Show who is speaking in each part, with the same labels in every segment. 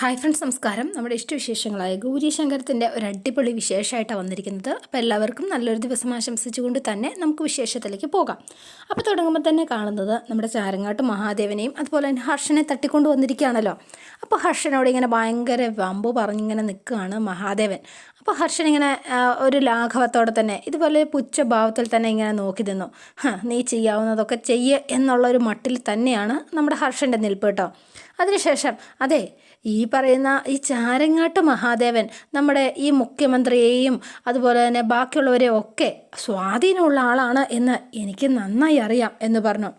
Speaker 1: Hi friends നമസ്കാരം. നമ്മുടെ ഇഷ്ടവിശേഷങ്ങളായ ഗൗരി ശങ്കരത്തിന്റെ ഒരു അടിപൊളി വിശേഷമായിട്ടാണ് വന്നിരിക്കുന്നത്. അപ്പോൾ എല്ലാവർക്കും നല്ലൊരു ദിവസം ആശംസിച്ചുകൊണ്ട് തന്നെ നമുക്ക് വിശേഷത്തിലേക്ക് പോകാം. അപ്പോൾ തുടങ്ങുമ്പോൾ തന്നെ കാണുന്നത് നമ്മുടെ ചാരങ്ങാട്ട് മഹാദേവനെയും അതുപോലെ തന്നെ ഹർഷനെ തട്ടിക്കൊണ്ട് വന്നിരിക്കുകയാണല്ലോ. അപ്പോൾ ഹർഷനോട് ഇങ്ങനെ ഭയങ്കര വമ്പു പറഞ്ഞിങ്ങനെ നിൽക്കുകയാണ് മഹാദേവൻ. അപ്പോൾ ഹർഷൻ ഇങ്ങനെ ഒരു ലാഘവത്തോടെ തന്നെ ഇതുപോലെ പുച്ഛഭാവത്തിൽ തന്നെ ഇങ്ങനെ നോക്കി നിന്നു. നീ ചെയ്യാവുന്നതൊക്കെ ചെയ്യ് എന്നുള്ളൊരു മട്ടിൽ തന്നെയാണ് നമ്മുടെ ഹർഷന്റെ നിൽപ്പ് കേട്ടോ. അതിനുശേഷം അതെ ഈ പറയുന്ന ഈ ചാരങ്ങാട്ട് മഹാദേവൻ നമ്മുടെ ഈ മുഖ്യമന്ത്രിയെയും അതുപോലെ തന്നെ ബാക്കിയുള്ളവരെയും ഒക്കെ സ്വാധീനമുള്ള ആളാണ് എന്ന് എനിക്ക് നന്നായി അറിയാം എന്ന് പറഞ്ഞു.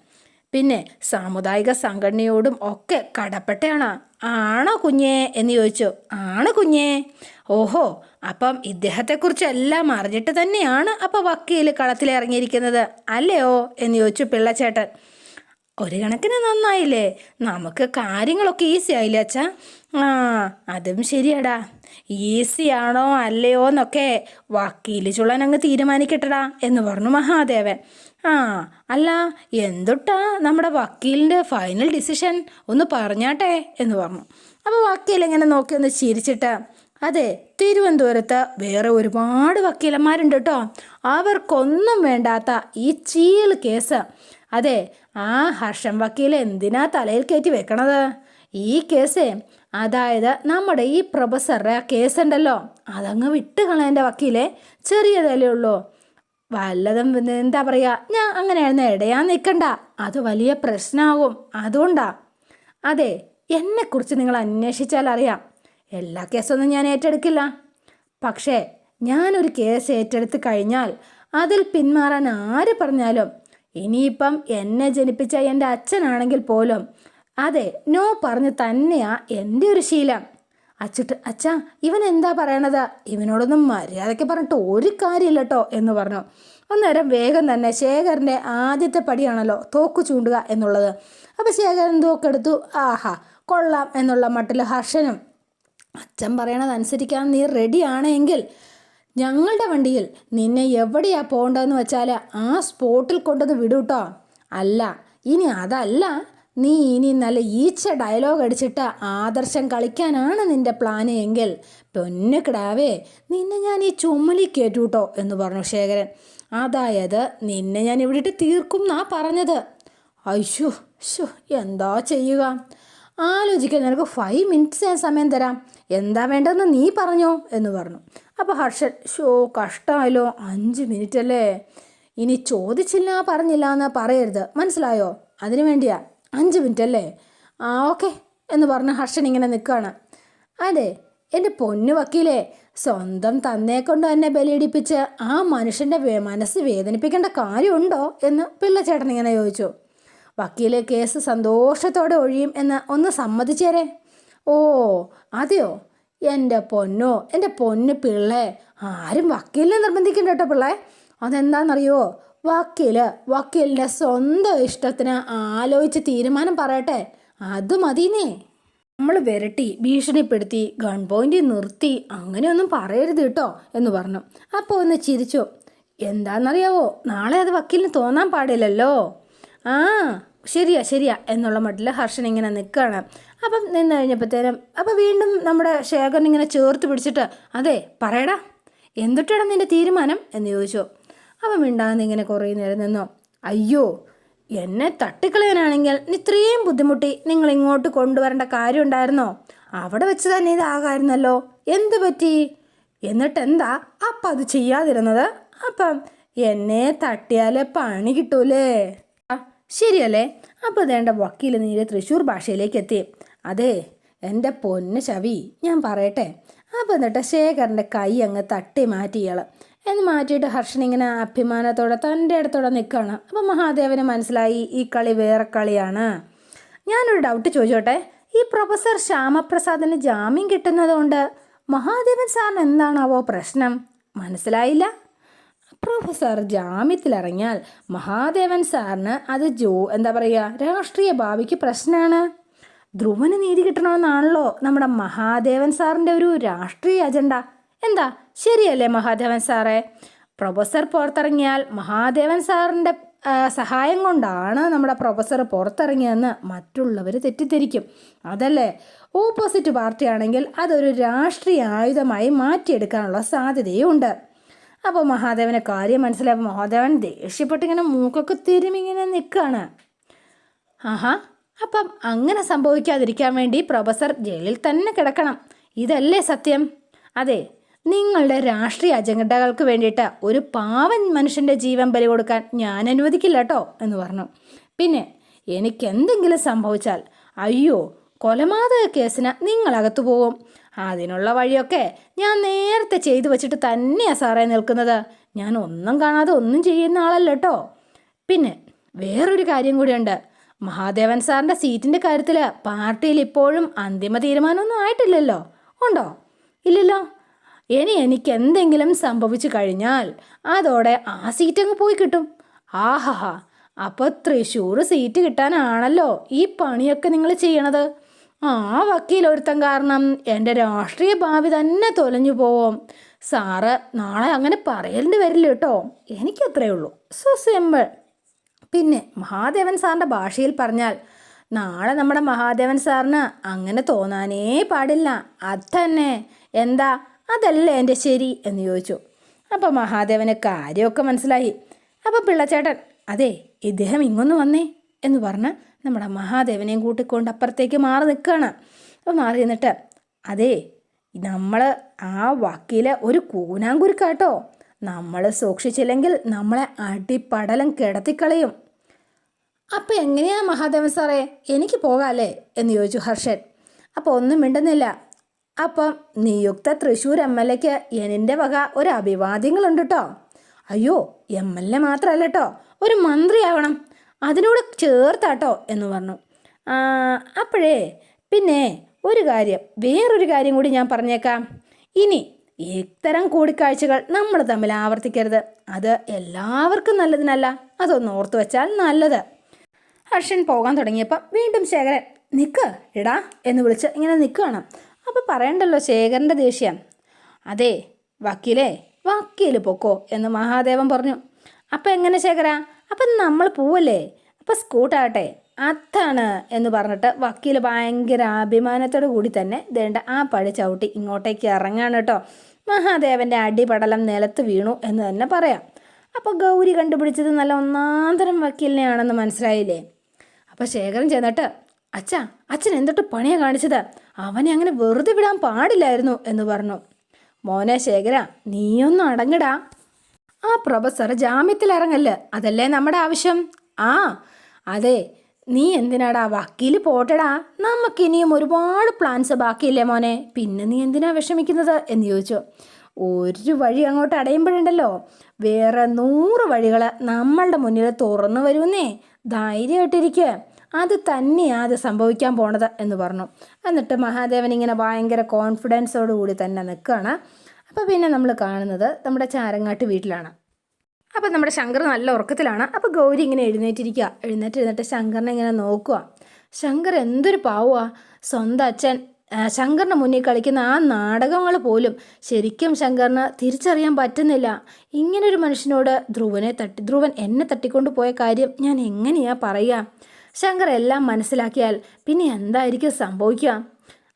Speaker 1: പിന്നെ സാമുദായിക സംഘടനയോടും ഒക്കെ കടപ്പെട്ടയാണ്. ആണോ കുഞ്ഞേ എന്ന് ചോദിച്ചു. ആണ് കുഞ്ഞേ. ഓഹോ അപ്പം ഇദ്ദേഹത്തെക്കുറിച്ച് എല്ലാം അറിഞ്ഞിട്ട് തന്നെയാണ് അപ്പം വക്കീൽ കളത്തിലിറങ്ങിയിരിക്കുന്നത്. അല്ലയോ? എന്ന് ചോദിച്ചു പിള്ളച്ചേട്ടൻ. ഒരു കണക്കിന് നന്നായില്ലേ? നമുക്ക് കാര്യങ്ങളൊക്കെ ഈസി ആയില്ലേ അച്ഛാ? ആ അതും ശരിയാടാ. ഈസി ആണോ അല്ലയോ എന്നൊക്കെ വക്കീൽ ചുള്ളൻ അങ്ങ് തീരുമാനിക്കട്ടടാ എന്ന് പറഞ്ഞു മഹാദേവൻ. ആ അല്ല എന്തൊട്ടാ നമ്മുടെ വക്കീലിന്റെ ഫൈനൽ ഡിസിഷൻ ഒന്ന് പറഞ്ഞാട്ടെ എന്ന് പറഞ്ഞു. അപ്പോൾ വക്കീൽ ഇങ്ങനെ നോക്കി ഒന്ന് ചിരിച്ചിട്ട് അതെ തിരുവനന്തപുരത്ത് വേറെ ഒരുപാട് വക്കീലന്മാരുണ്ട് കേട്ടോ അവർക്കൊന്നും വേണ്ടാത്ത ഈ ചീൽ കേസ്. അതെ ആ ഹർഷം വക്കീൽ എന്തിനാ തലയിൽ കയറ്റി വെക്കണത്? ഈ കേസ് അതായത് നമ്മുടെ ഈ പ്രൊഫസറുടെ ആ കേസുണ്ടല്ലോ. അതങ്ങ് വിട്ട് കളയേണ്ട വക്കീലെ ചെറിയതല്ലേ ഉള്ളൂ. വല്ലതും എന്താ പറയുക ഞാൻ അങ്ങനെയായിരുന്നു ഇടയാൻ നിൽക്കണ്ട അത് വലിയ പ്രശ്നമാകും അതുകൊണ്ടാ. അതെ എന്നെക്കുറിച്ച് നിങ്ങൾ അന്വേഷിച്ചാൽ അറിയാം. എല്ലാ കേസൊന്നും ഞാൻ ഏറ്റെടുക്കില്ല. പക്ഷേ ഞാനൊരു കേസ് ഏറ്റെടുത്ത് കഴിഞ്ഞാൽ അതിൽ പിന്മാറാൻ ആര് പറഞ്ഞാലും ഇനിയിപ്പം എന്നെ ജനിപ്പിച്ച എന്റെ അച്ഛനാണെങ്കിൽ പോലും. അതെ നോ പറഞ്ഞ് തന്നെയാ എന്റെ ഒരു ശീലം. അച്ചിട്ട് അച്ഛാ ഇവൻ എന്താ പറയണത്? ഇവനോടൊന്നും മര്യാദയ്ക്ക് പറഞ്ഞിട്ട് ഒരു കാര്യമില്ല കേട്ടോ എന്ന് പറഞ്ഞു. അന്നേരം വേഗം തന്നെ ശേഖരന്റെ ആദ്യത്തെ പടിയാണല്ലോ തോക്ക് ചൂണ്ടുക എന്നുള്ളത്. അപ്പോൾ ശേഖരൻ തോക്കെടുത്തു ആഹാ കൊള്ളാം എന്നുള്ള മട്ടിൽ ഹർഷനും അച്ഛൻ പറയണതനുസരിക്കാൻ നീ റെഡിയാണെങ്കിൽ ഞങ്ങളുടെ വണ്ടിയിൽ നിന്നെ എവിടെയാ പോകേണ്ടതെന്ന് വെച്ചാൽ ആ സ്പോട്ടിൽ കൊണ്ടുവന്ന് വിടൂട്ടോ അല്ല ഇനി അതല്ല. നീ ഇനി നല്ല ഈച്ച ഡയലോഗ് അടിച്ചിട്ട് ആദർശം കളിക്കാനാണ് നിന്റെ പ്ലാന് എങ്കിൽ. പൊന്നു കിടാവേ നിന്നെ ഞാൻ ഈ ചുമലി കേട്ടൂട്ടോ എന്ന് പറഞ്ഞു ശേഖരൻ. അതായത് നിന്നെ ഞാൻ ഇവിടിട്ട് തീർക്കും എന്നാ പറഞ്ഞത്. അയ്യോ ശോ എന്താ ചെയ്യുക? ആലോചിക്കാൻ നിനക്ക് ഫൈവ് മിനിറ്റ്സ് ഞാൻ സമയം തരാം. എന്താ വേണ്ടതെന്ന് നീ പറഞ്ഞോ എന്ന് പറഞ്ഞു. അപ്പോൾ ഹർഷൻ ഷോ കഷ്ടമായല്ലോ അഞ്ച് മിനിറ്റ് അല്ലേ ഇനി ചോദിച്ചില്ല പറഞ്ഞില്ല എന്ന് പറയരുത്. മനസ്സിലായോ? അതിനു വേണ്ടിയാ. അഞ്ച് മിനിറ്റ് അല്ലേ ആ ഓക്കെ എന്ന് പറഞ്ഞ് ഹർഷൻ ഇങ്ങനെ നിൽക്കുകയാണ് അതെ എന്റെ പൊന്നു വക്കീലേ സ്വന്തം തന്നെ കൊണ്ട് തന്നെ ബലിയിടിപ്പിച്ച് ആ മനുഷ്യന്റെ മനസ്സ് വേദനിപ്പിക്കേണ്ട കാര്യമുണ്ടോ? എന്ന് പിള്ളച്ചേട്ടൻ ഇങ്ങനെ ചോദിച്ചു. വക്കീലെ കേസ് സന്തോഷത്തോടെ ഒഴിയും എന്ന് ഒന്ന് സമ്മതിച്ചേരെ? ഓ അതെയോ? എന്റെ പൊന്നോ എന്റെ പൊന്ന് പിള്ളേ ആരും വക്കീലിനെ നിർബന്ധിക്കണ്ട കേട്ടോ പിള്ളേ. അതെന്താണെന്നറിയോ വക്കീൽ വക്കീലിന്റെ സ്വന്തം ഇഷ്ടത്തിന് ആലോചിച്ച് തീരുമാനം പറയട്ടെ. അത് മതിനേ നമ്മൾ വിരട്ടി ഭീഷണിപ്പെടുത്തി ഗൺ പോയിന്റ് നിർത്തി അങ്ങനെയൊന്നും പറയരുത് കേട്ടോ എന്ന് പറഞ്ഞു. അപ്പോൾ ഒന്ന് ചിരിച്ചു. എന്താണെന്നറിയാവോ നാളെ അത് വക്കീലിന് തോന്നാൻ പാടില്ലല്ലോ. ആ ശരിയാ ശരിയാ എന്നുള്ള മട്ടിൽ ഹർഷൻ ഇങ്ങനെ നിൽക്കുകയാണ് അപ്പം നിന്ന് കഴിഞ്ഞപ്പോഴത്തേനും അപ്പം വീണ്ടും നമ്മുടെ ശേഖരൻ ഇങ്ങനെ ചേർത്ത് പിടിച്ചിട്ട് അതെ പറയടാ എന്തുട്ടാണ് നിന്റെ തീരുമാനം? എന്ന് ചോദിച്ചു. അപ്പം മിണ്ടാന്ന് ഇങ്ങനെ കുറേ നേരം നിന്നോ. അയ്യോ എന്നെ തട്ടിക്കളയാനാണെങ്കിൽ ഇത്രയും ബുദ്ധിമുട്ടി നിങ്ങൾ ഇങ്ങോട്ട് കൊണ്ടുവരേണ്ട കാര്യം ഉണ്ടായിരുന്നോ? അവിടെ വെച്ച് തന്നെ ഇതാകായിരുന്നല്ലോ എന്ത് പറ്റി? എന്നിട്ട് എന്താ അപ്പം അത് ചെയ്യാതിരുന്നത്? അപ്പം എന്നെ തട്ടിയാൽ പണി കിട്ടൂലേ? ശരിയല്ലേ? അപ്പോൾ വേണ്ട വക്കീൽ നീരെ തൃശ്ശൂർ ഭാഷയിലേക്ക് എത്തി അതെ എന്റെ പൊന്ന് ശവി ഞാൻ പറയട്ടെ. അപ്പോൾ എന്നിട്ട് ശേഖരന്റെ കൈ അങ്ങ് തട്ടി മാറ്റി ഇയാൾ എന്ന് മാറ്റിയിട്ട് ഹർഷൻ ഇങ്ങനെ അഭിമാനത്തോടെ തന്റെ അടുത്തോടെ നിൽക്കുകയാണ്. അപ്പോൾ മഹാദേവന് മനസ്സിലായി ഈ കളി വേറെ കളിയാണ്. ഞാനൊരു ഡൗട്ട് ചോദിച്ചോട്ടെ? ഈ പ്രൊഫസർ ശ്യാമപ്രസാദിന് ജാമ്യം കിട്ടുന്നതുകൊണ്ട് മഹാദേവൻ സാറിന് എന്താണാവോ പ്രശ്നം? മനസ്സിലായില്ല? പ്രൊഫസർ ജാമ്യത്തിലിറങ്ങിയാൽ മഹാദേവൻ സാറിന് അത് ജോ എന്താ പറയുക രാഷ്ട്രീയ ഭാവിക്ക് പ്രശ്നമാണ് ധ്രുവന് നീതി കിട്ടണമെന്നാണല്ലോ നമ്മുടെ മഹാദേവൻ സാറിന്റെ ഒരു രാഷ്ട്രീയ അജണ്ട. എന്താ? ശരിയല്ലേ മഹാദേവൻ സാറേ? പ്രൊഫസർ പുറത്തിറങ്ങിയാൽ മഹാദേവൻ സാറിന്റെ സഹായം കൊണ്ടാണ് നമ്മുടെ പ്രൊഫസർ പുറത്തിറങ്ങിയതെന്ന് മറ്റുള്ളവർ തെറ്റിദ്ധരിക്കും. അതല്ലേ? ഓപ്പോസിറ്റ് പാർട്ടി ആണെങ്കിൽ അതൊരു രാഷ്ട്രീയ ആയുധമായി മാറ്റിയെടുക്കാനുള്ള സാധ്യതയുണ്ട്. അപ്പോൾ മഹാദേവന് കാര്യം മനസ്സിലായപ്പോൾ മഹാദേവൻ ദേഷ്യപ്പെട്ട് ഇങ്ങനെ മൂക്കൊക്കെ തിരുമിങ്ങനെ നിൽക്കുകയാണ് ആഹാ അപ്പം അങ്ങനെ സംഭവിക്കാതിരിക്കാൻ വേണ്ടി പ്രൊഫസർ ജയിലിൽ തന്നെ കിടക്കണം. ഇതല്ലേ സത്യം? അതെ നിങ്ങളുടെ രാഷ്ട്രീയ അജണ്ടകൾക്ക് വേണ്ടിയിട്ട് ഒരു പാവൻ മനുഷ്യന്റെ ജീവൻ ബലി കൊടുക്കാൻ ഞാൻ അനുവദിക്കില്ല കേട്ടോ എന്ന് പറഞ്ഞു. പിന്നെ എനിക്കെന്തെങ്കിലും സംഭവിച്ചാൽ അയ്യോ കൊലപാതക കേസിന് നിങ്ങളകത്തു പോവും അതിനുള്ള വഴിയൊക്കെ ഞാൻ നേരത്തെ ചെയ്തു വെച്ചിട്ട് തന്നെയാണ് സാറേ നിൽക്കുന്നത്. ഞാൻ ഒന്നും കാണാതെ ഒന്നും ചെയ്യുന്ന ആളല്ല കേട്ടോ പിന്നെ വേറൊരു കാര്യം കൂടിയുണ്ട്. മഹാദേവൻ സാറിന്റെ സീറ്റിന്റെ കാര്യത്തിൽ പാർട്ടിയിൽ ഇപ്പോഴും അന്തിമ തീരുമാനമൊന്നും ആയിട്ടില്ലല്ലോ. ഉണ്ടോ? ഇല്ലല്ലോ? ഇനി എനിക്ക് എന്തെങ്കിലും സംഭവിച്ചു കഴിഞ്ഞാൽ അതോടെ ആ സീറ്റ് അങ്ങ് പോയി കിട്ടും. ആഹാ അപ്പോൾ തൃശ്ശൂർ സീറ്റ് കിട്ടാനാണല്ലോ ഈ പണിയൊക്കെ നിങ്ങൾ ചെയ്യണത്. ആ വക്കീൽ ഒരുത്തം കാരണം എന്റെ രാഷ്ട്രീയ ഭാവി തന്നെ തൊലഞ്ഞു പോവും. സാറ് നാളെ അങ്ങനെ പറയേണ്ടി വരില്ല കേട്ടോ. എനിക്കത്രേ ഉള്ളൂ. സോ സിമ്പിൾ പിന്നെ മഹാദേവൻ സാറിന്റെ ഭാഷയിൽ പറഞ്ഞാൽ നാളെ നമ്മുടെ മഹാദേവൻ സാറിന് അങ്ങനെ തോന്നാനേ പാടില്ല. അത് തന്നെ. എന്താ? അതല്ലേ എന്റെ ശരി എന്ന് ചോദിച്ചു. അപ്പോൾ മഹാദേവന് കാര്യമൊക്കെ മനസ്സിലായി. അപ്പോൾ പിള്ളച്ചേട്ടൻ അതെ ഇദ്ദേഹം ഇങ്ങൊന്ന് വന്നേ എന്ന് പറഞ്ഞ് നമ്മുടെ മഹാദേവനെയും കൂട്ടിക്കൊണ്ട് അപ്പുറത്തേക്ക് മാറി നിൽക്കുകയാണ്. അപ്പോൾ മാറി നിന്നിട്ട് അതെ നമ്മൾ ആ വക്കീലെ ഒരു കൂനാങ്കുരുക്കാട്ടോ. നമ്മൾ സൂക്ഷിച്ചില്ലെങ്കിൽ നമ്മളെ അടിപ്പടലം കിടത്തിക്കളയും. അപ്പം എങ്ങനെയാ മഹാദേവൻ സാറേ? എനിക്ക് പോകാല്ലേ? എന്ന് ചോദിച്ചു ഹർഷൻ. അപ്പോൾ ഒന്നും മിണ്ടുന്നില്ല. അപ്പം നിയുക്ത തൃശ്ശൂർ എം എൽ എക്ക് എന്റെ വക ഒരു അഭിവാദ്യങ്ങളുണ്ട് കേട്ടോ അയ്യോ എം എൽ എ മാത്രമല്ല കേട്ടോ ഒരു മന്ത്രിയാവണം. അതിനോട് ചേർത്താട്ടോ എന്ന് പറഞ്ഞു. അപ്പോഴേ പിന്നെ ഒരു കാര്യം വേറൊരു കാര്യം കൂടി ഞാൻ പറഞ്ഞേക്കാം. ഇനി ഇത്തരം കൂടിക്കാഴ്ചകൾ നമ്മൾ തമ്മിൽ ആവർത്തിക്കരുത്. അത് എല്ലാവർക്കും നല്ലതിനല്ല. അതൊന്ന് ഓർത്തു വെച്ചാൽ നല്ലത്. ഹർഷൻ പോകാൻ തുടങ്ങിയപ്പം വീണ്ടും ശേഖരൻ നിൽക്ക് എടാ എന്ന് വിളിച്ച് ഇങ്ങനെ നിൽക്കുകയാണ്. അപ്പോൾ പറയണ്ടല്ലോ ശേഖരന്റെ ദേഷ്യം. അതെ വക്കീലേ വക്കീൽ പൊക്കോ എന്ന് മഹാദേവൻ പറഞ്ഞു. അപ്പം എങ്ങനെ ശേഖര? അപ്പം നമ്മൾ പോവല്ലേ? അപ്പം സ്കൂട്ടാകട്ടെ അത്താണ് എന്ന് പറഞ്ഞിട്ട് വക്കീൽ ഭയങ്കര അഭിമാനത്തോടു കൂടി തന്നെ ദേണ്ട ആ പടി ചവിട്ടി ഇങ്ങോട്ടേക്ക് ഇറങ്ങാണ് കേട്ടോ. മഹാദേവന്റെ അടിപടലം നിലത്ത് വീണു എന്ന് തന്നെ പറയാം. അപ്പോൾ ഗൗരി കണ്ടുപിടിച്ചത് നല്ല ഒന്നാന്തരം വക്കീലിനെയാണെന്ന് മനസ്സിലായില്ലേ? അപ്പോൾ ശേഖരൻ ചെന്നിട്ട് അച്ഛാ അച്ഛൻ എന്തൊട്ട് പണിയാ കാണിച്ചത്? അവനെ അങ്ങനെ വെറുതെ വിടാൻ പാടില്ലായിരുന്നു എന്ന് പറഞ്ഞു. മോനെ ശേഖര നീയൊന്നും അടങ്ങടാ. ആ പ്രൊഫസർ ജാമ്യത്തിൽ ഇറങ്ങല്ല അതല്ലേ നമ്മുടെ ആവശ്യം? ആ അതെ. നീ എന്തിനാടാ വക്കീൽ പോട്ടടാ? നമുക്കിനിയും ഒരുപാട് പ്ലാൻസ് ബാക്കിയില്ലേ മോനെ? പിന്നെ നീ എന്തിനാ വിഷമിക്കുന്നത് എന്ന് ചോദിച്ചു. ഒരു വഴി അങ്ങോട്ട് അടയുമ്പോഴുണ്ടല്ലോ. വേറെ നൂറ് വഴികൾ നമ്മളുടെ മുന്നിൽ തുറന്നു വരുമെന്നേ. ധൈര്യമായിട്ടിരിക്കുക അത് തന്നെയാ അത് സംഭവിക്കാൻ പോണത് എന്ന് പറഞ്ഞു. എന്നിട്ട് മഹാദേവൻ ഇങ്ങനെ ഭയങ്കര കോൺഫിഡൻസോടുകൂടി തന്നെ നിൽക്കുകയാണ്. അപ്പോൾ പിന്നെ നമ്മൾ കാണുന്നത് നമ്മുടെ ചാരങ്ങാട്ട് വീട്ടിലാണ്. അപ്പോൾ നമ്മുടെ ശങ്കർ നല്ല ഉറക്കത്തിലാണ്. അപ്പോൾ ഗൗരി ഇങ്ങനെ എഴുന്നേറ്റിരിക്കുക എഴുന്നേറ്റ് എഴുന്നേറ്റ് ശങ്കറിനെ ഇങ്ങനെ നോക്കുക ശങ്കർ എന്തൊരു പാവുക സ്വന്തം അച്ഛൻ ശങ്കറിന് മുന്നിൽ കളിക്കുന്ന ആ നാടകങ്ങൾ പോലും ശരിക്കും ശങ്കറിന് തിരിച്ചറിയാൻ പറ്റുന്നില്ല. ഇങ്ങനൊരു മനുഷ്യനോട് ധ്രുവനെ തട്ടി ധ്രുവൻ എന്നെ തട്ടിക്കൊണ്ട് പോയ കാര്യം ഞാൻ എങ്ങനെയാ പറയുക ശങ്കർ എല്ലാം മനസ്സിലാക്കിയാൽ പിന്നെ എന്തായിരിക്കും സംഭവിക്കുക?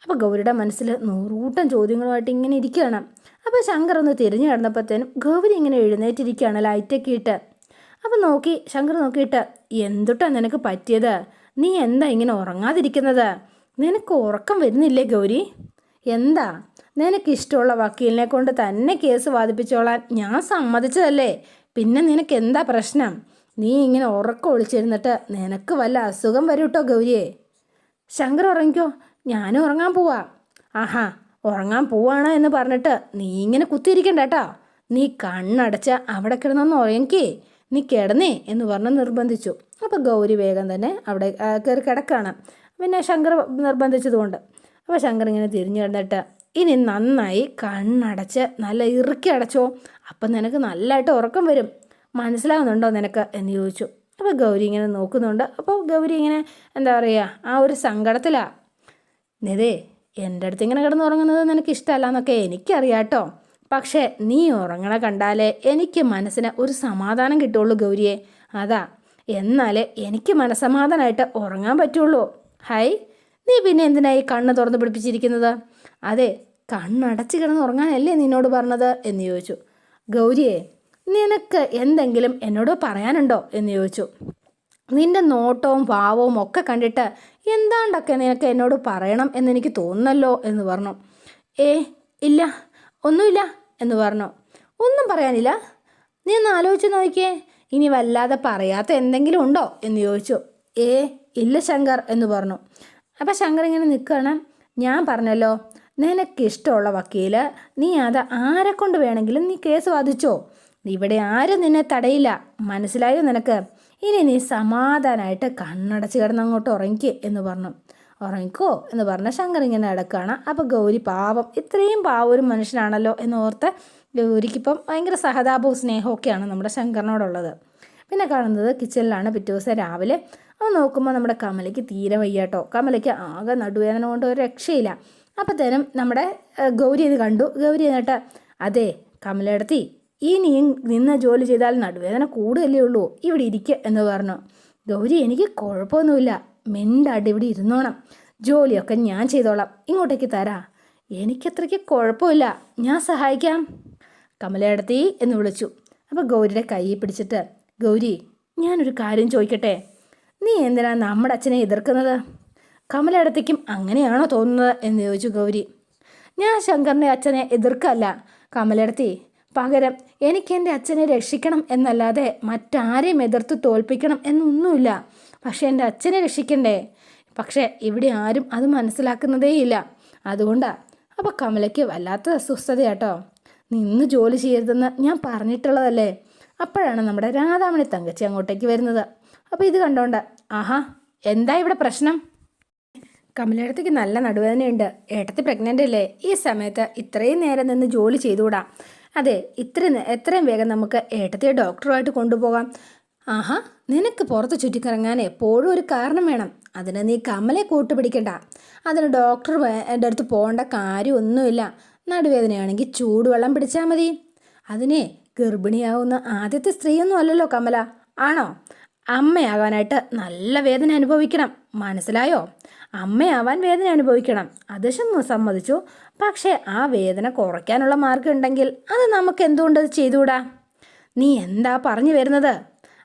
Speaker 1: അപ്പോൾ ഗൗരിയുടെ മനസ്സിൽ നൂറൂട്ടം ചോദ്യങ്ങളുമായിട്ട് ഇങ്ങനെ ഇരിക്കുകയാണ്. അപ്പോൾ ശങ്കർ ഒന്ന് തിരിഞ്ഞു കിടന്നപ്പോഴത്തേനും ഗൗരി ഇങ്ങനെ എഴുന്നേറ്റിരിക്കുകയാണ് ലൈറ്റൊക്കെ ഇട്ട്. അപ്പം നോക്കി ശങ്കർ നോക്കിയിട്ട് എന്തുട്ടാ നിനക്ക് പറ്റിയത്? നീ എന്താ ഇങ്ങനെ ഉറങ്ങാതിരിക്കുന്നത്? നിനക്ക് ഉറക്കം വരുന്നില്ലേ ഗൗരി? എന്താ? നിനക്ക് ഇഷ്ടമുള്ള വക്കീലിനെ കൊണ്ട് തന്നെ കേസ് വാദിപ്പിച്ചോളാൻ ഞാൻ സമ്മതിച്ചതല്ലേ? പിന്നെ നിനക്ക് എന്താ പ്രശ്നം? നീ ഇങ്ങനെ ഉറക്കം ഒളിച്ചിരുന്നിട്ട് നിനക്ക് വല്ല അസുഖം വരും കേട്ടോ ഗൗരിയെ? ശങ്കർ ഉറങ്ങിക്കോ. ഞാനും ഉറങ്ങാൻ പോവാ. ആഹാ ഉറങ്ങാൻ പോവാണ് എന്ന് പറഞ്ഞിട്ട് നീ ഇങ്ങനെ കുത്തിയിരിക്കണ്ട കേട്ടോ. നീ കണ്ണടച്ച അവിടെ കിടന്നൊന്ന് ഉറങ്ങിക്കേ. നീ കിടന്നേ എന്ന് പറഞ്ഞ് നിർബന്ധിച്ചു. അപ്പോൾ ഗൗരി വേഗം തന്നെ അവിടെ കയറി കിടക്കാണ്. പിന്നെ ശങ്കർ നിർബന്ധിച്ചതുകൊണ്ട്. അപ്പോൾ ശങ്കർ ഇങ്ങനെ തിരിഞ്ഞു കിടന്നിട്ട് ഇനി നന്നായി കണ്ണടച്ച് നല്ല ഇറുക്കി അടച്ചോ. അപ്പം നിനക്ക് നല്ലതായിട്ട് ഉറക്കം വരും. മനസ്സിലാകുന്നുണ്ടോ നിനക്ക്? എന്ന് ചോദിച്ചു. അപ്പോൾ ഗൗരി ഇങ്ങനെ നോക്കുന്നുണ്ട്. അപ്പോൾ ഗൗരി ഇങ്ങനെ എന്താ പറയുക ആ ഒരു സങ്കടത്തിലാണ് നിതേ എന്റെ അടുത്ത് ഇങ്ങനെ കിടന്ന് ഉറങ്ങുന്നത് നിനക്ക് ഇഷ്ടമല്ല എന്നൊക്കെ എനിക്കറിയാം കേട്ടോ പക്ഷേ നീ ഉറങ്ങണ കണ്ടാലേ എനിക്ക് മനസ്സിന് ഒരു സമാധാനം കിട്ടുള്ളൂ ഗൗരിയെ. അതാ എന്നാലേ എനിക്ക് മനസമാധാനമായിട്ട് ഉറങ്ങാൻ പറ്റുള്ളൂ. ഹൈ നീ പിന്നെ എന്തിനായി കണ്ണ് തുറന്ന് പിടിപ്പിച്ചിരിക്കുന്നത്? അതെ കണ്ണടച്ച് കിടന്ന് ഉറങ്ങാനല്ലേ നിന്നോട് പറഞ്ഞത് എന്ന് ചോദിച്ചു. ഗൗരിയെ നിനക്ക് എന്തെങ്കിലും എന്നോട് പറയാനുണ്ടോ എന്ന് ചോദിച്ചു. നിന്റെ നോട്ടവും ഭാവവും ഒക്കെ കണ്ടിട്ട് എന്താണ്ടൊക്കെ നിനക്ക് എന്നോട് പറയണം എന്നെനിക്ക് തോന്നുന്നല്ലോ എന്ന് പറഞ്ഞു. ഏ ഇല്ല ഒന്നുമില്ല എന്ന് പറഞ്ഞു. ഒന്നും പറയാനില്ല. നീ ഒന്ന് ആലോചിച്ച് നോക്കിയേ. ഇനി വല്ലാതെ പറയാത്ത എന്തെങ്കിലും ഉണ്ടോ? എന്ന് ചോദിച്ചു. ഏ ഇല്ല ശങ്കർ എന്ന് പറഞ്ഞു. അപ്പം ശങ്കർ ഇങ്ങനെ നിൽക്കുകയാണ് ഞാൻ പറഞ്ഞല്ലോ നിനക്കിഷ്ടമുള്ള വക്കീൽ നീ അത് ആരെ വേണമെങ്കിലും നീ കേസ് വാദിച്ചോ. ഇവിടെ ആരും നിന്നെ തടയില്ല. മനസ്സിലായോ നിനക്ക്? ഇനി നീ സമാധാനമായിട്ട് കണ്ണടച്ച് കിടന്ന് അങ്ങോട്ട് ഉറങ്ങിക്ക് എന്ന് പറഞ്ഞു. ഉറങ്ങിക്കോ എന്ന് പറഞ്ഞ ശങ്കർ ഇങ്ങനെ നടക്കുകയാണ് അപ്പോൾ ഗൗരി പാവം ഇത്രയും പാവം ഒരു മനുഷ്യനാണല്ലോ എന്ന് ഓർത്ത് ഗൗരിക്കിപ്പം ഭയങ്കര സഹതാപവും സ്നേഹമൊക്കെയാണ് നമ്മുടെ ശങ്കറിനോടുള്ളത്. പിന്നെ കാണുന്നത് കിച്ചണിലാണ് പിറ്റേ ദിവസം രാവിലെ. അത് നോക്കുമ്പോൾ നമ്മുടെ കമലയ്ക്ക് തീരെ വയ്യാട്ടോ. കമലയ്ക്ക് ആകെ നടുവേദന കൊണ്ട് ഒരു രക്ഷയില്ല. അപ്പോഴത്തേനും നമ്മുടെ ഗൗരി ഇത് കണ്ടു. ഗൗരി എന്നിട്ട് അതെ കമലയിടത്തി നീ നിന്ന് ജോലി ചെയ്താൽ നടുവേദന കൂടുതലേ ഉള്ളൂ. ഇവിടെ ഇരിക്കുക എന്ന് പറഞ്ഞു. ഗൗരി എനിക്ക് കുഴപ്പമൊന്നുമില്ല. മിണ്ടാണ്ട് ഇവിടെ ഇരുന്നോണം. ജോലിയൊക്കെ ഞാൻ ചെയ്തോളാം. ഇങ്ങോട്ടേക്ക് തരാ. എനിക്കത്രയ്ക്ക് കുഴപ്പമില്ല. ഞാൻ സഹായിക്കാം. കമലയിടത്തി എന്ന് വിളിച്ചു. അപ്പോൾ ഗൗരിയുടെ കൈ പിടിച്ചിട്ട് ഗൗരി ഞാനൊരു കാര്യം ചോദിക്കട്ടെ? നീ എന്തിനാ നമ്മുടെ അച്ഛനെ എതിർക്കുന്നത്? കമലയിടത്തേക്കും അങ്ങനെയാണോ തോന്നുന്നത്? എന്ന് ചോദിച്ചു ഗൗരി. ഞാൻ ശങ്കറിന്റെ അച്ഛനെ എതിർക്കല്ല. കമലയിടത്തി പകരം എനിക്ക് എന്റെ അച്ഛനെ രക്ഷിക്കണം എന്നല്ലാതെ മറ്റാരെയും എതിർത്ത് തോൽപ്പിക്കണം എന്നൊന്നുമില്ല. പക്ഷേ എന്റെ അച്ഛനെ രക്ഷിക്കണ്ടേ? പക്ഷേ ഇവിടെ ആരും അത് മനസ്സിലാക്കുന്നതേയില്ല. അതുകൊണ്ടാണ് അപ്പോൾ കമലയ്ക്ക് വല്ലാത്ത അസ്വസ്ഥതയാട്ടോ. നിന്ന് ജോലി ചെയ്യരുതെന്ന് ഞാൻ പറഞ്ഞിട്ടുള്ളതല്ലേ? അപ്പോഴാണ് നമ്മുടെ രാധാമണി തങ്കച്ചി അങ്ങോട്ടേക്ക് വരുന്നത്. അപ്പോൾ ഇത് കണ്ടോണ്ട. ആഹാ എന്താ ഇവിടെ പ്രശ്നം? കമലയിടത്തേക്ക് നല്ല നടുവേദനയുണ്ട്. ഏട്ടത്തി പ്രഗ്നന്റ് അല്ലേ? ഈ സമയത്ത് ഇത്രയും നേരം നിന്ന് ജോലി ചെയ്തുകൂടാ? അതെ ഇത്ര നേ- എത്രയും വേഗം നമുക്ക് ഏട്ടത്തെ ഡോക്ടറുമായിട്ട് കൊണ്ടുപോകാം. ആഹാ നിനക്ക് പുറത്ത് ചുറ്റിക്കറങ്ങാൻ എപ്പോഴും ഒരു കാരണം വേണം. അതിന് നീ കമലെ കൂട്ടുപിടിക്കണ്ട. അതിന് ഡോക്ടർ എന്റെ അടുത്ത് പോകേണ്ട കാര്യമൊന്നുമില്ല. നടുവേദനയാണെങ്കിൽ ചൂടുവെള്ളം പിടിച്ചാൽ മതി. അതിനെ ഗർഭിണിയാവുന്ന ആദ്യത്തെ സ്ത്രീയൊന്നും അല്ലല്ലോ കമല. ആണോ? അമ്മയാകാനായിട്ട് നല്ല വേദന അനുഭവിക്കണം. മനസ്സിലായോ? അമ്മയാവാൻ വേദന അനുഭവിക്കണം. അത് സമ്മതിച്ചു. പക്ഷേ ആ വേദന കുറയ്ക്കാനുള്ള മാർഗം ഉണ്ടെങ്കിൽ അത് നമുക്ക് എന്തുകൊണ്ട് അത് ചെയ്തുകൂടാ? നീ എന്താ പറഞ്ഞു വരുന്നത്?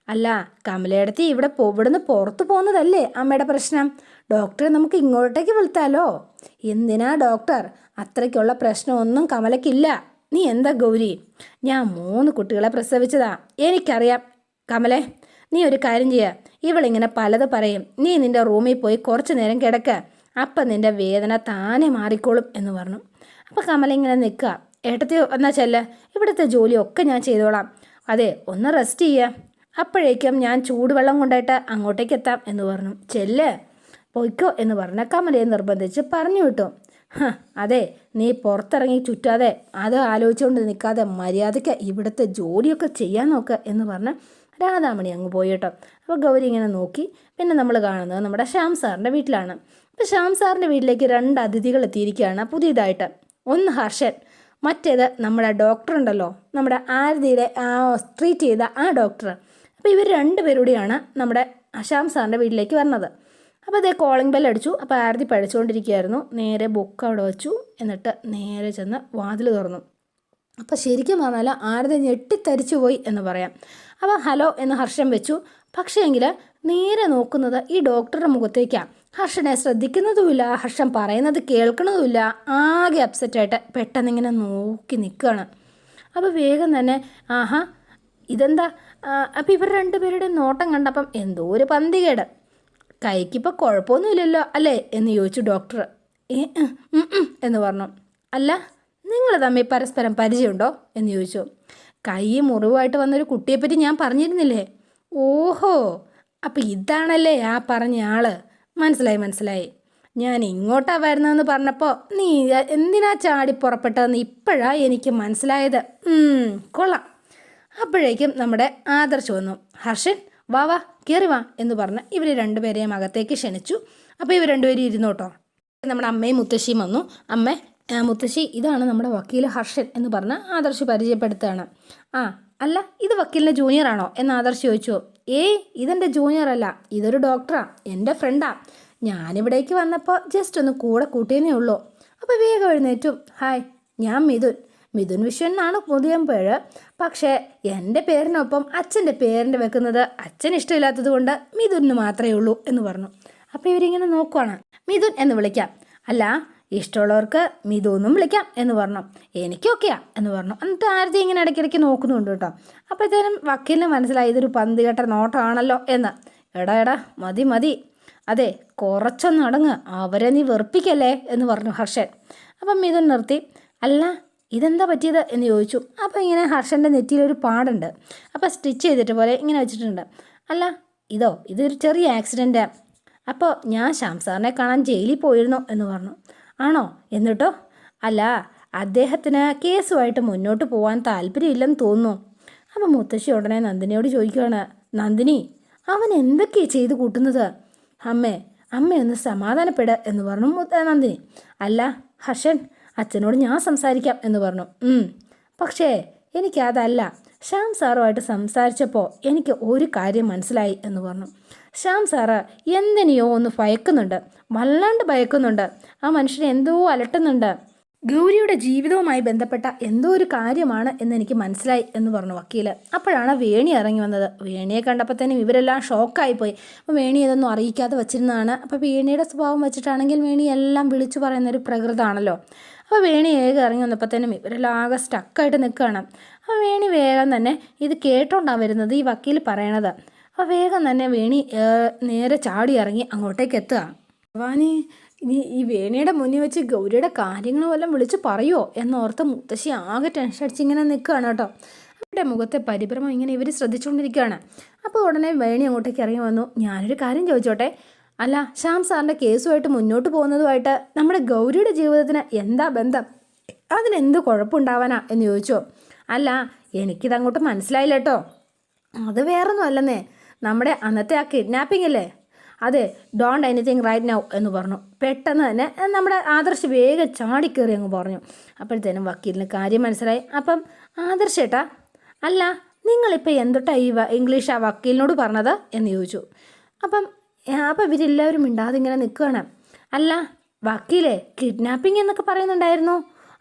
Speaker 1: അല്ല കമലയിടത്തി ഇവിടെ ഇവിടുന്ന് പുറത്തു പോകുന്നതല്ലേ അമ്മയുടെ പ്രശ്നം? ഡോക്ടറെ നമുക്ക് ഇങ്ങോട്ടേക്ക് വിളിത്താലോ? എന്തിനാ ഡോക്ടർ? അത്രയ്ക്കുള്ള പ്രശ്നമൊന്നും കമലയ്ക്കില്ല. നീ എന്താ ഗൗരി? ഞാൻ മൂന്ന് കുട്ടികളെ പ്രസവിച്ചതാ. എനിക്കറിയാം. കമലെ നീ ഒരു കാര്യം ചെയ്യുക ഇവളിങ്ങനെ പലത് പറയും. നീ നിന്റെ റൂമിൽ പോയി കുറച്ച് നേരം കിടക്ക. അപ്പം നിന്റെ വേദന താനെ മാറിക്കോളും എന്ന് പറഞ്ഞു. അപ്പോൾ കമല ഇങ്ങനെ നിൽക്കുക. ഏട്ടത്തി എന്നാ ചെല്ല? ഇവിടുത്തെ ജോലിയൊക്കെ ഞാൻ ചെയ്തോളാം. അതെ ഒന്ന് റെസ്റ്റ് ചെയ്യുക അപ്പോഴേക്കും ഞാൻ ചൂടുവെള്ളം കൊണ്ടായിട്ട് അങ്ങോട്ടേക്ക് എത്താം എന്ന് പറഞ്ഞു. ചെല്ല് പൊയ്ക്കോ എന്ന് പറഞ്ഞ കമലയെ നിർബന്ധിച്ച് പറഞ്ഞു വിട്ടു. അതെ നീ പുറത്തിറങ്ങി ചുറ്റാതെ അത് ആലോചിച്ചുകൊണ്ട് നിൽക്കാതെ മര്യാദയ്ക്ക് ഇവിടുത്തെ ജോലിയൊക്കെ ചെയ്യാൻ നോക്കുക എന്ന് പറഞ്ഞ് രാധാമണി അങ്ങ് പോയിട്ടോ അപ്പോൾ ഗൗരി ഇങ്ങനെ നോക്കി. പിന്നെ നമ്മൾ കാണുന്നത് നമ്മുടെ ശ്യാം സാറിന്റെ വീട്ടിലാണ്. അപ്പോൾ ശ്യാം സാറിന്റെ വീട്ടിലേക്ക് രണ്ട് അതിഥികൾ എത്തിയിരിക്കുകയാണ്. പുതിയതായിട്ട്. ഒന്ന് ഹർഷൻ മറ്റേത് നമ്മുടെ ഡോക്ടർ ഉണ്ടല്ലോ. നമ്മുടെ ആരതിയുടെ ട്രീറ്റ് ചെയ്ത ആ ഡോക്ടർ അപ്പോൾ ഇവർ രണ്ടുപേരൂടെയാണ് നമ്മുടെ അശാം സാറിന്റെ വീട്ടിലേക്ക് വരുന്നത് അപ്പോൾ അതേ കോളിംഗ് ബെൽ അടിച്ചു. അപ്പോൾ ആരതി പഠിച്ചുകൊണ്ടിരിക്കുകയായിരുന്നു. നേരെ ബുക്ക് അവിടെ വെച്ചു. എന്നിട്ട് നേരെ ചെന്ന് വാതിൽ തുറന്നു. അപ്പോൾ ശരിക്കും പറഞ്ഞാൽ ആരതി ഞെട്ടിത്തരിച്ചു പോയി എന്ന് പറയാം അപ്പോൾ ഹലോ എന്ന് ഹർഷം വെച്ചു പക്ഷേ എങ്കിൽ നേരെ നോക്കുന്നത് ഈ ഡോക്ടറുടെ മുഖത്തേക്കാണ് ഹർഷനെ ശ്രദ്ധിക്കുന്നതുമില്ല ഹർഷൻ പറയുന്നത് കേൾക്കുന്നതുമില്ല ആകെ അപ്സെറ്റായിട്ട് പെട്ടെന്ന് ഇങ്ങനെ നോക്കി നിൽക്കുകയാണ് അപ്പോൾ വേഗം തന്നെ ആഹാ ഇതെന്താ അപ്പോൾ ഇവർ രണ്ടുപേരുടെയും നോട്ടം കണ്ടപ്പം എന്തോ ഒരു പന്തികേട് കൈക്കിപ്പോൾ കുഴപ്പമൊന്നുമില്ലല്ലോ അല്ലേ എന്ന് ചോദിച്ചു ഡോക്ടർ എന്ന് പറഞ്ഞു അല്ല നിങ്ങൾ തമ്മിൽ പരസ്പരം പരിചയമുണ്ടോ? എന്ന് ചോദിച്ചു. കൈ മുറിവായിട്ട് വന്നൊരു കുട്ടിയെപ്പറ്റി ഞാൻ പറഞ്ഞിരുന്നില്ലേ? ഓഹോ അപ്പം ഇതാണല്ലേ ആ പറഞ്ഞ ആൾ? മനസ്സിലായി മനസ്സിലായി. ഞാൻ ഇങ്ങോട്ടാ വരുന്നതെന്ന് പറഞ്ഞപ്പോൾ നീ എന്തിനാ ചാടി പുറപ്പെട്ടതെന്ന് ഇപ്പോഴാ എനിക്ക് മനസ്സിലായത്? കൊള്ളാം. അപ്പോഴേക്കും നമ്മുടെ ആദർശ് വന്നു. ഹർഷൻ വാ വാ കയറി വാ എന്ന് പറഞ്ഞ് ഇവർ രണ്ടുപേരെയും അകത്തേക്ക് ക്ഷണിച്ചു. അപ്പോൾ ഇവർ രണ്ടുപേരും ഇരുന്നോട്ടോ. നമ്മുടെ അമ്മയും മുത്തശ്ശിയും വന്നു. അമ്മ മുത്തശ്ശി ഇതാണ് നമ്മുടെ വക്കീൽ ഹർഷൻ എന്ന് പറഞ്ഞ് ആദർശ് പരിചയപ്പെടുത്തുകയാണ്. ആ അല്ല ഇത് വക്കീലിന്റെ ജൂനിയറാണോ എന്ന് ആദർശ് ചോദിച്ചു. ഏയ് ഇതെന്റെ ജൂനിയർ അല്ല. ഇതൊരു ഡോക്ടറാ എന്റെ ഫ്രണ്ടാ ഞാനിവിടേക്ക് വന്നപ്പോൾ ജസ്റ്റ് ഒന്ന് കൂടെ കൂട്ടിയേ ഉള്ളൂ. അപ്പോൾ വേഗം എഴുന്നേറ്റും. ഹായ് ഞാൻ മിഥുൻ. മിഥുൻ വിശ്വൻ എന്നാണ് പുതിയം പേര് പക്ഷേ എന്റെ പേരിനൊപ്പം അച്ഛന്റെ പേരിന്റെ വെക്കുന്നത് അച്ഛൻ ഇഷ്ടമില്ലാത്തത് കൊണ്ട് മിഥുന് മാത്രമേ ഉള്ളൂ എന്ന് പറഞ്ഞു. അപ്പോൾ ഇവരിങ്ങനെ നോക്കുവാണ്. മിഥുൻ എന്ന് വിളിക്കാം. അല്ല ഇഷ്ടമുള്ളവർക്ക് മിതൊന്നും വിളിക്കാം എന്ന് പറഞ്ഞു. എനിക്കൊക്കെയാ എന്ന് പറഞ്ഞു. എന്നിട്ട് ആരതി ഇങ്ങനെ ഇടയ്ക്കിടയ്ക്ക് നോക്കുന്നുണ്ട് കേട്ടോ. അപ്പോഴത്തേനും വക്കീലിന് മനസ്സിലായി ഇതൊരു പന്ത് കെട്ട നോട്ടമാണല്ലോ എന്ന്. എടാ എടാ മതി മതി. അതെ കുറച്ചൊന്ന് അടങ്ങ്. അവരെ നീ വെറുപ്പിക്കല്ലേ എന്ന് പറഞ്ഞു ഹർഷൻ. അപ്പം മിഥുൻ നിർത്തി. അല്ല ഇതെന്താ പറ്റിയത് എന്ന് ചോദിച്ചു. അപ്പോൾ ഇങ്ങനെ ഹർഷന്റെ നെറ്റിയിലൊരു പാടുണ്ട്. അപ്പോൾ സ്റ്റിച്ച് ചെയ്തിട്ട് പോലെ ഇങ്ങനെ വെച്ചിട്ടുണ്ട്. അല്ല ഇതോ ഇതൊരു ചെറിയ ആക്സിഡന്റാണ് അപ്പോൾ ഞാൻ ശ്യാം സാറിനെ കാണാൻ ജയിലിൽ പോയിരുന്നു എന്ന് പറഞ്ഞു. ആണോ? എന്നിട്ടോ? അല്ല അദ്ദേഹത്തിന് കേസുമായിട്ട് മുന്നോട്ട് പോകാൻ താല്പര്യമില്ലെന്ന് തോന്നുന്നു. അപ്പം മുത്തശ്ശി ഉടനെ നന്ദിനിയോട് ചോദിക്കുകയാണ് നന്ദിനി അവൻ എന്തൊക്കെയാണ് ചെയ്ത് കൂട്ടുന്നത്? അമ്മേ അമ്മയൊന്ന് സമാധാനപ്പെട എന്ന് പറഞ്ഞു നന്ദിനി. അല്ല ഹർഷൻ അച്ഛനോട് ഞാൻ സംസാരിക്കാം എന്ന് പറഞ്ഞു. "ഉം. പക്ഷേ എനിക്കതല്ല. ശ്യാം സാറുമായിട്ട് സംസാരിച്ചപ്പോൾ എനിക്ക് ഒരു കാര്യം മനസ്സിലായി എന്ന് പറഞ്ഞു. ശ്യാം സാറ് എന്തിനെയോ ഒന്ന് ഭയക്കുന്നുണ്ട്. വല്ലാണ്ട് ഭയക്കുന്നുണ്ട്. ആ മനുഷ്യനെ എന്തോ അലട്ടുന്നുണ്ട്. ഗൗരിയുടെ ജീവിതവുമായി ബന്ധപ്പെട്ട എന്തോ ഒരു കാര്യമാണ് എന്ന് എനിക്ക് മനസ്സിലായി എന്ന് പറഞ്ഞു വക്കീൽ. അപ്പോഴാണ് വേണി ഇറങ്ങി വന്നത്. വേണിയെ കണ്ടപ്പോൾ തന്നെ ഇവരെല്ലാം ഷോക്കായിപ്പോയി. അപ്പോൾ വേണി ഇതൊന്നും അറിയിക്കാതെ വെച്ചിരുന്നതാണ്. അപ്പോൾ വേണിയുടെ സ്വഭാവം വെച്ചിട്ടാണെങ്കിൽ വേണി എല്ലാം വിളിച്ചു പറയുന്ന ഒരു പ്രകൃതമാണല്ലോ അപ്പോൾ വേണി ഏക ഇറങ്ങി വന്നപ്പോൾ തന്നെ ഇവരെല്ലാം ആകെ സ്റ്റക്കായിട്ട് നിൽക്കുകയാണ്. അപ്പോൾ വേണി വേഗം തന്നെ ഇത് കേട്ടോണ്ടാണ് വരുന്നത് ഈ വക്കീൽ പറയണത്. അപ്പോൾ വേഗം തന്നെ വേണി നേരെ ചാടി ഇറങ്ങി അങ്ങോട്ടേക്ക് എത്തുക. ഭവാനി ഇനി ഈ വേണിയുടെ മുന്നിൽ വെച്ച് ഗൗരിയുടെ കാര്യങ്ങൾ വല്ലതും വിളിച്ച് പറയുമോ എന്നോർത്ത് മുത്തശ്ശി ആകെ ടെൻഷൻ അടിച്ച് ഇങ്ങനെ നിൽക്കുകയാണ് കേട്ടോ. അവരുടെ മുഖത്തെ പരിഭ്രമം ഇങ്ങനെ ഇവർ ശ്രദ്ധിച്ചുകൊണ്ടിരിക്കുകയാണ്. അപ്പോൾ ഉടനെ വേണി അങ്ങോട്ടേക്ക് ഇറങ്ങി വന്നു. ഞാനൊരു കാര്യം ചോദിച്ചോട്ടെ? അല്ല ശ്യാം സാറിന്റെ കേസുമായിട്ട് മുന്നോട്ട് പോകുന്നതുമായിട്ട് നമ്മുടെ ഗൗരിയുടെ ജീവിതത്തിന് എന്താ ബന്ധം? അതിനെന്ത് കുഴപ്പമുണ്ടാവാനാ എന്ന് ചോദിച്ചോ? അല്ല എനിക്കിതങ്ങോട്ട് മനസ്സിലായില്ല കേട്ടോ. അത് വേറൊന്നും അല്ലെന്നേ. നമ്മുടെ അന്നത്തെ ആ കിഡ്നാപ്പിംഗ് അല്ലേ? അതെ ഡോണ്ട് എനിത്തിങ് റൈറ്റ് നൗ എന്ന് പറഞ്ഞു. പെട്ടെന്ന് തന്നെ നമ്മുടെ ആദർശ് വേഗം ചാടിക്കേറി അങ്ങ് പറഞ്ഞു. അപ്പോഴത്തേനും വക്കീലിന് കാര്യം മനസ്സിലായി. അപ്പം ആദർശ് ഏട്ടാ അല്ല നിങ്ങളിപ്പോൾ എന്തൊട്ടാ ഈ ഇംഗ്ലീഷ് ആ വക്കീലിനോട് പറഞ്ഞത് എന്ന് ചോദിച്ചു. അപ്പം അപ്പം ഇവരെല്ലാവരും മിണ്ടാതെ ഇങ്ങനെ നിൽക്കുകയാണ്. അല്ല വക്കീലേ കിഡ്നാപ്പിംഗ് എന്നൊക്കെ പറയുന്നുണ്ടായിരുന്നു.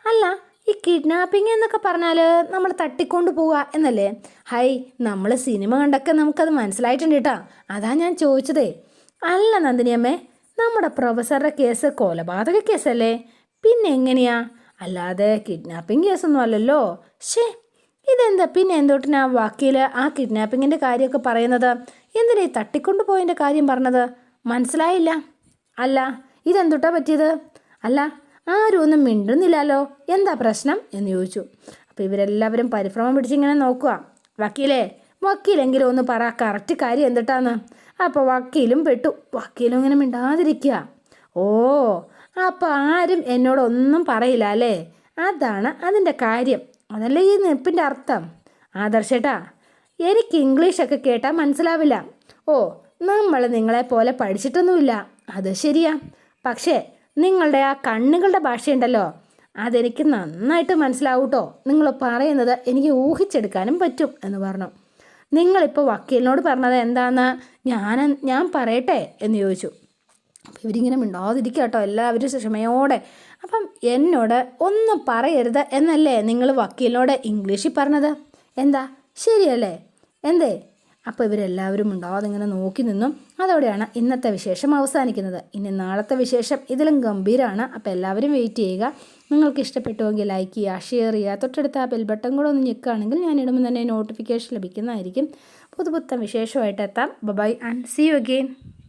Speaker 1: അല്ല ഈ കിഡ്നാപ്പിംഗ് എന്നൊക്കെ പറഞ്ഞാൽ നമ്മൾ തട്ടിക്കൊണ്ട് പോവുക എന്നല്ലേ? ഹൈ നമ്മൾ സിനിമ കണ്ടൊക്കെ നമുക്കത് മനസ്സിലായിട്ടുണ്ട് കേട്ടോ അതാ ഞാൻ ചോദിച്ചതേ. അല്ല നന്ദിനിയമ്മേ നമ്മുടെ പ്രൊഫസറുടെ കേസ് കൊലപാതക കേസല്ലേ? പിന്നെ എങ്ങനെയാ? അല്ലാതെ കിഡ്നാപ്പിംഗ് കേസൊന്നും അല്ലല്ലോ. ഷേ ഇതെന്താ? പിന്നെ എന്തോട്ടിനാ വക്കീൽ ആ കിഡ്നാപ്പിങ്ങിന്റെ കാര്യമൊക്കെ പറയുന്നത്? എന്തിനാ ഈ തട്ടിക്കൊണ്ടു പോയതിന്റെ കാര്യം പറഞ്ഞത്? മനസ്സിലായില്ല. അല്ല ഇതെന്തുട്ടാ പറ്റിയത്? അല്ല ആരും ഒന്നും മിണ്ടുന്നില്ലല്ലോ. എന്താ പ്രശ്നം? എന്ന് ചോദിച്ചു. അപ്പോൾ ഇവരെല്ലാവരും പരിഭ്രമം പിടിച്ചിങ്ങനെ നോക്കുക വക്കീലേ വക്കീലെങ്കിലും ഒന്ന് പറ കറക്റ്റ് കാര്യം എന്തിട്ടാന്ന്? അപ്പോൾ വക്കീലും പെട്ടു. വക്കീലും ഇങ്ങനെ മിണ്ടാതിരിക്കുക ഓ അപ്പോൾ ആരും എന്നോടൊന്നും പറയില്ല അല്ലേ? അതാണ് അതിന്റെ കാര്യം. അതല്ലേ ഈ നിപ്പിന്റെ അർത്ഥം? ആദർശേട്ടാ എനിക്ക് ഇംഗ്ലീഷൊക്കെ കേട്ടാൽ മനസ്സിലാവില്ല. ഓ നമ്മൾ നിങ്ങളെ പോലെ പഠിച്ചിട്ടൊന്നുമില്ല. അത് ശരിയാ. പക്ഷേ നിങ്ങളുടെ ആ കണ്ണുകളുടെ ഭാഷയുണ്ടല്ലോ. അതെനിക്ക് നന്നായിട്ട് മനസ്സിലാവും കേട്ടോ നിങ്ങൾ പറയുന്നത് എനിക്ക് ഊഹിച്ചെടുക്കാനും പറ്റും എന്ന് പറഞ്ഞു. നിങ്ങളിപ്പോൾ വക്കീലിനോട് പറഞ്ഞത് എന്താന്ന് ഞാൻ ഞാൻ പറയട്ടെ എന്ന് ചോദിച്ചു. അപ്പോൾ ഇവരിങ്ങനെ മിണ്ടാതിരിക്കുക കേട്ടോ എല്ലാവരും ക്ഷമയോടെ. അപ്പം എന്നോട് ഒന്നും പറയരുത് എന്നല്ലേ നിങ്ങൾ വക്കീലിനോട് ഇംഗ്ലീഷിൽ പറഞ്ഞത്? എന്താ? ശരിയല്ലേ? എന്തേ? അപ്പോൾ ഇവരെല്ലാവരും ഉണ്ടാവും. ഇങ്ങനെ നോക്കി നിന്നും അതോടെയാണ് ഇന്നത്തെ വിശേഷം അവസാനിക്കുന്നത്. ഇനി നാളത്തെ വിശേഷം ഇതിലും ഗംഭീരമാണ് അപ്പോൾ എല്ലാവരും വെയിറ്റ് ചെയ്യുക. നിങ്ങൾക്ക് ഇഷ്ടപ്പെട്ടുവെങ്കിൽ ലൈക്ക് ചെയ്യുക ഷെയർ ചെയ്യുക. തൊട്ടടുത്ത ആ ബെൽ ബട്ടൺ കൂടെ ഒന്ന് ഞെക്കുകയാണെങ്കിൽ ഞാൻ ഇടുമ്പോൾ തന്നെ നോട്ടിഫിക്കേഷൻ ലഭിക്കുന്നതായിരിക്കും. പുതുപുത്തൻ വിശേഷമായിട്ട് എത്താം. Bye and see you again